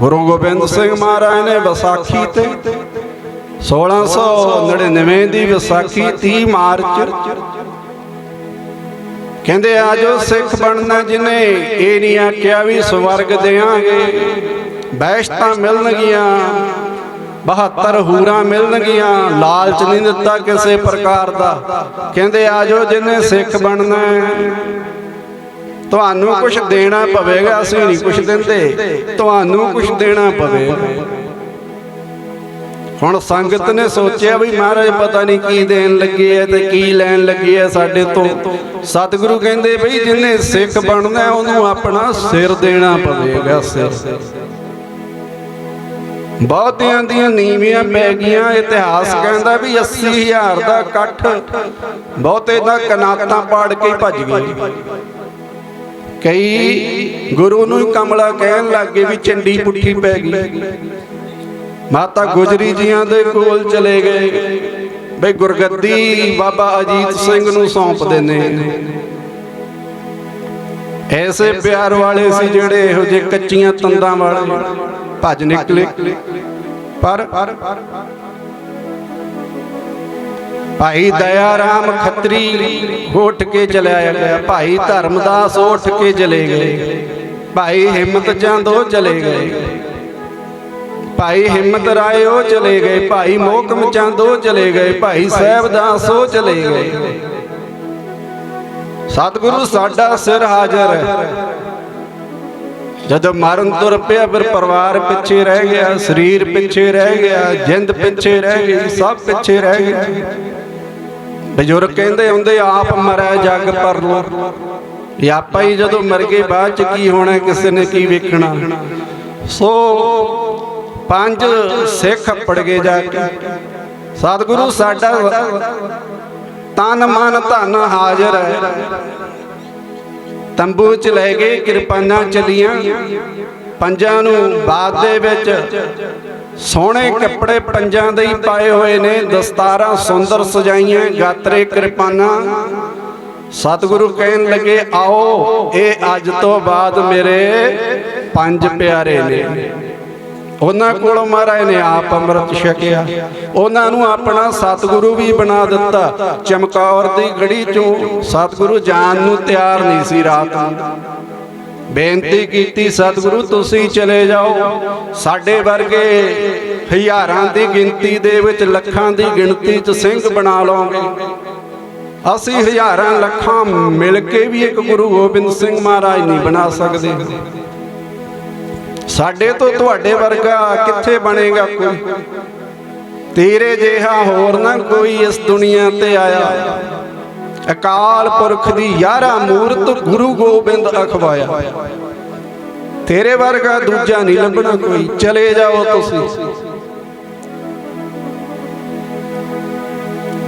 ਗੁਰੂ ਗੋਬਿੰਦ ਸਿੰਘ ਮਹਾਰਾਜ ਨੇ ਵਿਸਾਖੀ ਤੇ 1699 ਦੀ ਵਿਸਾਖੀ 30 ਮਾਰਚ। ਕਹਿੰਦੇ ਆਜੋ ਸਿੱਖ ਬਣਨਾ ਜਿਨੇ ਇਹ ਨਹੀਂ ਆਖਿਆ ਵੀ ਸਵਰਗ ਦੇਾਂਗੇ। ਬੈਸ਼ਤਾਂ ਮਿਲਣਗੀਆਂ। 72 ਹੂਰਾਂ ਮਿਲਣਗੀਆਂ। ਲਾਲਚ ਨਹੀਂ ਦਿੱਤਾ ਕਿਸੇ ਪ੍ਰਕਾਰ ਦਾ। ਕਹਿੰਦੇ ਆਜੋ ਜਿਨੇ ਸਿੱਖ ਬਣਨਾ ਤੁਹਾਨੂੰ ਕੁਝ ਦੇਣਾ ਪਵੇਗਾ ਅਸੀਂ ਨਹੀਂ ਕੁਝ ਦਿੰਦੇ। ਤੁਹਾਨੂੰ ਕੁਝ ਦੇਣਾ ਪਵੇਗਾ। ਹੁਣ ਸੰਗਤ ਨੇ ਸੋਚਿਆ ਵੀ ਮਹਾਰਾਜ ਪਤਾ ਨਹੀਂ ਕੀ ਦੇਣ ਲੱਗੇ ਐ ਤੇ ਕੀ ਲੈਣ ਲੱਗੇ ਐ ਸਾਡੇ ਤੋਂ। ਸਤਿਗੁਰੂ ਕਹਿੰਦੇ ਬਈ ਜਿੰਨੇ ਸਿੱਖ ਬਣਨਾ ਹੈ, ਉਹਨੂੰ ਆਪਣਾ ਸਿਰ ਦੇਣਾ ਪਵੇਗਾ ਸਿਰ। ਬਹੁਤਿਆਂ ਦੀਆਂ ਨੀਵੀਆਂ ਪੈ ਗਈਆਂ ਇਤਿਹਾਸ ਕਹਿੰਦਾ ਵੀ 80000 ਦਾ ਇਕੱਠ। ਬਹੁਤੇ ਦਾ ਕਨਾਤਾਂ ਪਾੜ ਕੇ ਭੱਜ ਗਏ। ਕਈ ਗੁਰੂ ਨੂੰ ਕਮਲਾ ਕਹਿਣ ਲੱਗੇ ਵੀ ਚੰਡੀ ਪੁੱਠੀ ਪੈ ਗਈ। ਮਾਤਾ ਗੁਜਰੀ ਜੀਆਂ ਦੇ ਕੋਲ ਚਲੇ ਗਏ। ਬਈ ਗੁਰਗੱਦੀ ਬਾਬਾ ਅਜੀਤ ਸਿੰਘ ਨੂੰ ਸੌਂਪ ਨੇ। ਐਸੇ ਪਿਆਰ ਵਾਲੇ ਸੀ ਜਿਹੜੇ ਇਹੋ ਜਿਹੇ ਕੱਚੀਆਂ ਤੰਦਾਂ ਵਾਲੇ। ਭੱਜ ਨਿਕਲੇ। ਪਰ ਭਾਈ ਦਇਆ ਰਾਮ ਖੱਤਰੀ ਉੱਠ ਕੇ ਚਲਿਆ ਗਿਆ। ਭਾਈ ਧਰਮਦਾਸ ਉੱਠ ਕੇ ਚਲੇ ਗਏ। ਭਾਈ ਹਿੰਮਤ ਚੰਦ ਉਹ ਚਲੇ ਗਏ। ਭਾਈ ਹਿੰਮਤ ਰਾਏ ਉਹ ਚਲੇ ਗਏ। ਭਾਈ ਮੋਹਕਮ ਚੰਦ ਉਹ ਚਲੇ ਗਏ। ਭਾਈ ਸਾਹਿਬਦਾਸ ਉਹ ਚਲੇ ਗਏ। ਸਤਿਗੁਰੂ ਸਾਡਾ ਸਿਰ ਹਾਜ਼ਰ ਹੈ। ਜਦੋਂ ਮਰਨ ਤੁਰ ਪਿਆ ਫਿਰ ਪਰਿਵਾਰ ਪਿੱਛੇ ਰਹਿ ਗਿਆ, ਸਰੀਰ ਪਿੱਛੇ ਰਹਿ ਗਿਆ, ਜਿੰਦ ਪਿੱਛੇ ਰਹਿ ਗਈ, ਸਭ ਪਿੱਛੇ ਰਹਿ ਗਿਆ ਬਜ਼ੁਰਗ ਕਹਿੰਦੇ ਹੁੰਦੇ, ਆਪ ਮਰੈ ਜਗ ਪਰ ਇਹ ਆਪਾਂ ਹੀ ਜਦੋਂ ਮਰ ਗਏ, ਬਾਅਦ ਚ ਕੀ ਹੋਣਾ, ਕਿਸੇ ਨੇ ਕੀ ਵੇਖਣਾ? ਸੋ ਪੰਜ ਸਿੱਖ ਪੜ ਗਏ ਜਾ ਕੇ। ਸਤਿਗੁਰੂ ਸਾਡਾ ਤਨ ਮਨ ਧਨ ਹਾਜ਼ਰ ਹੈ। ਤੰਬੂ ਚ ਲੈ ਗਏ, ਕਿਰਪਾਨਾਂ ਚਲੀਆਂ। ਪੰਜਾਂ ਨੂੰ ਬਾਦ ਦੇ ਵਿੱਚ ਸੋਹਣੇ ਕੱਪੜੇ ਪੰਜਾਂ ਦੇ ਹੀ ਪਾਏ ਹੋਏ ਨੇ ਦਸਤਾਰਾਂ ਸੁੰਦਰ ਸਜਾਈਆਂ ਗਾਤਰੇ ਕਿਰਪਾਨਾਂ। ਸਤਿਗੁਰੂ ਕਹਿਣ ਲੱਗੇ ਆਓ ਇਹ ਅੱਜ ਤੋਂ ਬਾਅਦ ਮੇਰੇ ਪੰਜ ਪਿਆਰੇ ਨੇ। ਉਹਨਾਂ ਕੋਲੋਂ ਮਹਾਰਾਜ ਨੇ ਆਪ ਅੰਮ੍ਰਿਤ ਛਕਿਆ। ਉਹਨਾਂ ਨੂੰ ਆਪਣਾ ਸਤਿਗੁਰੂ ਵੀ ਬਣਾ ਦਿੱਤਾ। ਚਮਕੌਰ ਦੀ ਗੜੀ ਚੋਂ ਸਤਿਗੁਰੂ ਜਾਣ ਨੂੰ ਤਿਆਰ ਨਹੀਂ ਸੀ ਰਾਤ ਨੂੰ। ਬੇਨਤੀ ਕੀਤੀ ਸਤਿਗੁਰੂ ਤੁਸੀਂ ਚਲੇ ਜਾਓ। ਸਾਡੇ ਵਰਗੇ ਹਜ਼ਾਰਾਂ ਦੀ ਗਿਣਤੀ ਦੇ ਵਿੱਚ ਲੱਖਾਂ ਦੀ ਗਿਣਤੀ 'ਚ ਸਿੰਘ ਬਣਾ ਲਓਗੇ ਅਸੀਂ ਹਜ਼ਾਰਾਂ ਲੱਖਾਂ ਮਿਲ ਕੇ ਵੀ ਇੱਕ ਗੁਰੂ ਗੋਬਿੰਦ ਸਿੰਘ ਮਹਾਰਾਜ ਨਹੀਂ ਬਣਾ ਸਕਦੇ। ਸਾਡੇ ਤੋਂ ਤੁਹਾਡੇ ਵਰਗਾ ਕਿੱਥੇ ਬਣੇਗਾ ਕੋਈ? ਤੇਰੇ ਜਿਹਾ ਹੋਰ ਨਾ ਕੋਈ ਇਸ ਦੁਨੀਆ ਤੇ ਆਇਆ। ਅਕਾਲ ਪੁਰਖ ਦੀ ਯਾਰਾ ਮੂਰਤ ਗੁਰੂ ਗੋਬਿੰਦ ਅਖਵਾਇਆ। ਤੇਰੇ ਵਰਗਾ ਦੂਜਾ ਨਹੀਂ ਲੱਭਣਾ ਕੋਈ, ਚਲੇ ਜਾਓ ਤੁਸੀਂ।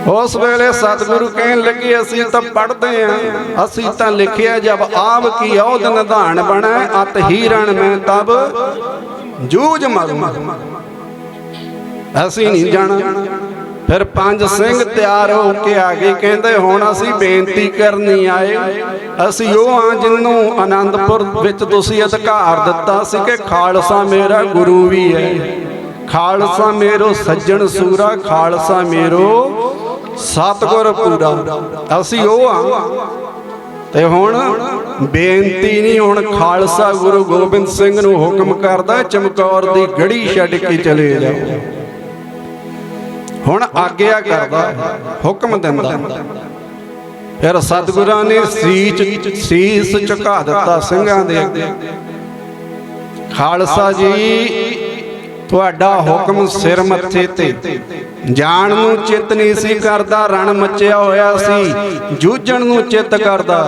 ਉਸ ਵੇਲੇ ਸਤਿਗੁਰੂ ਕਹਿਣ ਲੱਗੇ, ਅਸੀਂ ਤਾਂ ਪੜਦੇ ਆਂ, ਅਸੀਂ ਤਾਂ ਲਿਖਿਆ ਜਬ ਆਪ ਕੀ ਔਦ ਨਿਧਾਨ ਬਣਾ, ਅਤ ਹੀਰਣ ਮੈਂ ਤਬ ਜੂਝ ਮਗਮ। ਅਸੀਂ ਨਹੀਂ ਜਾਣਾ। ਫਿਰ ਪੰਜ ਸਿੰਘ ਤਿਆਰ ਹੋ ਕੇ ਆ ਗਏ ਕਹਿੰਦੇ ਹੁਣ ਅਸੀਂ ਬੇਨਤੀ ਕਰਨੀ ਆਏ। ਅਸੀਂ ਉਹ ਆ ਜਿੰਨੂੰ ਆਨੰਦਪੁਰ ਵਿੱਚ ਤੁਸੀਂ ਅਧਿਕਾਰ ਦਿੱਤਾ ਸੀ ਕਿ ਖਾਲਸਾ ਮੇਰਾ ਗੁਰੂ ਵੀ ਹੈ। ਖਾਲਸਾ ਮੇਰੋ ਸੱਜਣ ਸੂਰਾ ਖਾਲਸਾ ਮੇਰੋ ਸਤਗੁਰ ਪੂਰਾ। ਅਸੀਂ ਉਹ ਆ ਤੇ ਹੁਣ ਬੇਨਤੀ ਨਹੀਂ ਹੁਣ ਖਾਲਸਾ ਗੁਰੂ ਗੋਬਿੰਦ ਸਿੰਘ ਨੂੰ ਹੁਕਮ ਕਰਦਾ ਚਮਕੌਰ ਦੀ ਗੜੀ ਛੱਡ ਕੇ ਚਲੇ ਜਾਓ। ਹੁਣ ਆਗਿਆ ਕਰਦਾ, ਹੁਕਮ ਦਿੰਦਾ। ਫਿਰ ਸਤਿਗੁਰਾਂ ਨੇ ਸੀਚ ਸੀਸ ਝੁਕਾ ਦਿੱਤਾ ਸਿੰਘਾਂ ਦੇ ਅੱਗੇ। ਖਾਲਸਾ ਜੀ, ਤੁਹਾਡਾ ਹੁਕਮ ਸਿਰ ਮੱਥੇ ਤੇ। ਜਾਣ ਨੂੰ ਚਿੱਤ ਨਹੀਂ ਸੀ ਕਰਦਾ, ਰਣ ਮੱਚਿਆ ਹੋਇਆ ਸੀ, ਜੂਝਣ ਨੂੰ ਚਿੱਤ ਕਰਦਾ।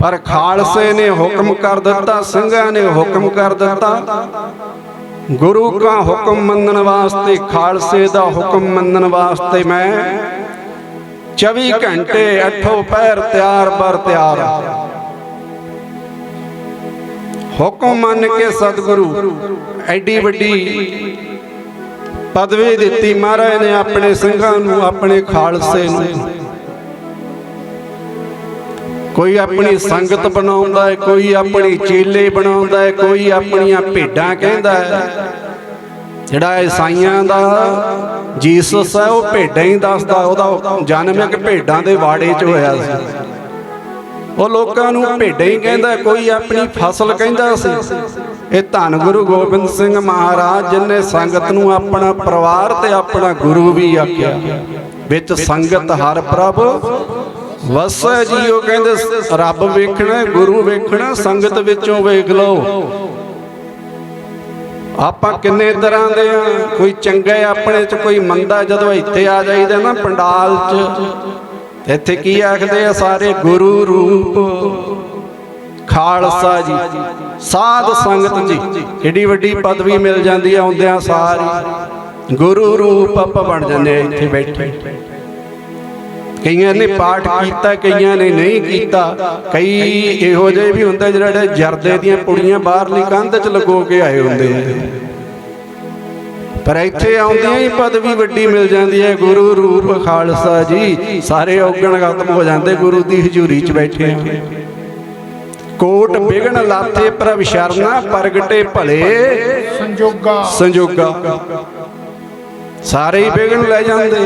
ਪਰ ਖਾਲਸੇ ਨੇ ਹੁਕਮ ਕਰ ਦਿੱਤਾ, ਸਿੰਘਾਂ ਨੇ ਹੁਕਮ ਕਰ ਦਿੱਤਾ। ਗੁਰੂ ਕਾ ਹੁਕਮ ਮੰਨਣ ਵਾਸਤੇ ਖਾਲਸੇ ਦਾ ਹੁਕਮ ਮੰਨਣ ਵਾਸਤੇ ਮੈਂ 24 ਘੰਟੇ ਅੱਠੋ ਪੈਰ ਤਿਆਰ ਬਰ ਤਿਆਰ ਹੁਕਮ ਮੰਨ ਕੇ ਸਤਿਗੁਰੂ ਐਡੀ ਵੱਡੀ ਪਦਵੀ ਦਿੱਤੀ ਮਹਾਰਾਜ ਨੇ ਆਪਣੇ ਸਿੰਘਾਂ ਨੂੰ ਆਪਣੇ ਖਾਲਸੇ ਨੂੰ। ਕੋਈ ਆਪਣੀ ਸੰਗਤ ਬਣਾਉਂਦਾ ਹੈ ਕੋਈ ਆਪਣੀ ਚੇਲੇ ਬਣਾਉਂਦਾ ਹੈ ਕੋਈ ਆਪਣੀਆਂ ਭੇਡਾਂ ਕਹਿੰਦਾ ਹੈ। ਜਿਹੜਾ ਈਸਾਈਆਂ ਦਾ ਜੀਸਸ ਹੈ ਉਹ ਭੇਡਾਂ ਹੀ ਦੱਸਦਾ ਉਹਦਾ ਜਨਮ ਇੱਕ ਭੇਡਾਂ ਦੇ ਵਾੜੇ 'ਚ ਹੋਇਆ ਸੀ। ਉਹ ਲੋਕਾਂ ਨੂੰ ਭੇਡਾਂ ਹੀ ਕਹਿੰਦਾ ਕੋਈ ਆਪਣੀ ਫਸਲ ਕਹਿੰਦਾ ਸੀ। ਇਹ ਧੰਨ ਗੁਰੂ ਗੋਬਿੰਦ ਸਿੰਘ ਮਹਾਰਾਜ ਜਿਨੇ ਸੰਗਤ ਨੂੰ ਆਪਣਾ ਪਰਿਵਾਰ ਤੇ ਆਪਣਾ ਗੁਰੂ ਵੀ ਆਖਿਆ। ਵਿੱਚ ਸੰਗਤ ਹਰ ਪ੍ਰਭ ਵਸੈ ਜੀ ਉਹ ਕਹਿੰਦੇ ਰੱਬ ਵੇਖਣਾ, ਗੁਰੂ ਵੇਖਣਾ, ਸੰਗਤ ਵਿੱਚੋਂ ਵੇਖ ਲਓ। ਆਪਾਂ ਕਿੰਨੇ ਤਰ੍ਹਾਂ ਦੇ ਆ, ਕੋਈ ਚੰਗਾ ਆਪਣੇ ਚ, ਕੋਈ ਮੰਦਾ, ਜਦੋਂ ਇੱਥੇ ਆ ਜਾਈਦਾ ਨਾ ਪੰਡਾਲ ਚ, ਇੱਥੇ ਕੀ ਆਖਦੇ ਆ ਸਾਰੇ ਗੁਰੂ ਰੂਪ। ਖਾਲਸਾ ਜੀ, ਸਾਧ ਸੰਗਤ ਜੀ ਏਡੀ ਵੱਡੀ ਪਦਵੀ ਮਿਲ ਜਾਂਦੀ ਆ ਆਉਂਦਿਆਂ ਸਾਰੀ। ਗੁਰੂ ਰੂਪ ਆਪਾਂ ਬਣ ਜਾਂਦੇ ਆ ਇੱਥੇ ਬੈਠੇ। ਕਈਆਂ ਨੇ ਪਾਠ ਕੀਤਾ ਕਈਆਂ ਨੇ ਨਹੀਂ ਕੀਤਾ। ਕਈ ਇਹੋ ਜਿਹੇ ਵੀ ਹੁੰਦੇ ਜਿਹੜੇ ਜਰਦੇ ਦੀਆਂ ਪੁੜੀਆਂ ਬਾਹਰਲੀ ਕੰਧ 'ਚ ਲਗੋ ਕੇ ਆਏ ਹੁੰਦੇ ਪਰ ਇੱਥੇ ਆਉਂਦਿਆਂ ਹੀ ਪਦਵੀ ਵੱਡੀ ਮਿਲ ਜਾਂਦੀ ਹੈ ਗੁਰੂ ਰੂਪ ਖਾਲਸਾ ਜੀ। ਸਾਰੇ ਔਗਣ ਖਤਮ ਹੋ ਜਾਂਦੇ ਗੁਰੂ ਦੀ ਹਜ਼ੂਰੀ 'ਚ ਬੈਠੇ ਆ। ਕੋਟ ਬਿਗਨ ਲਾਥੇ ਪ੍ਰਭ ਸ਼ਰਨਾ ਪ੍ਰਗਟੇ ਭਲੇ। ਸੰਜੋਗਾ। ਸੰਜੋਗਾ। ਸਾਰੇ ਹੀ ਬਿਗਨ ਲੈ ਜਾਂਦੇ।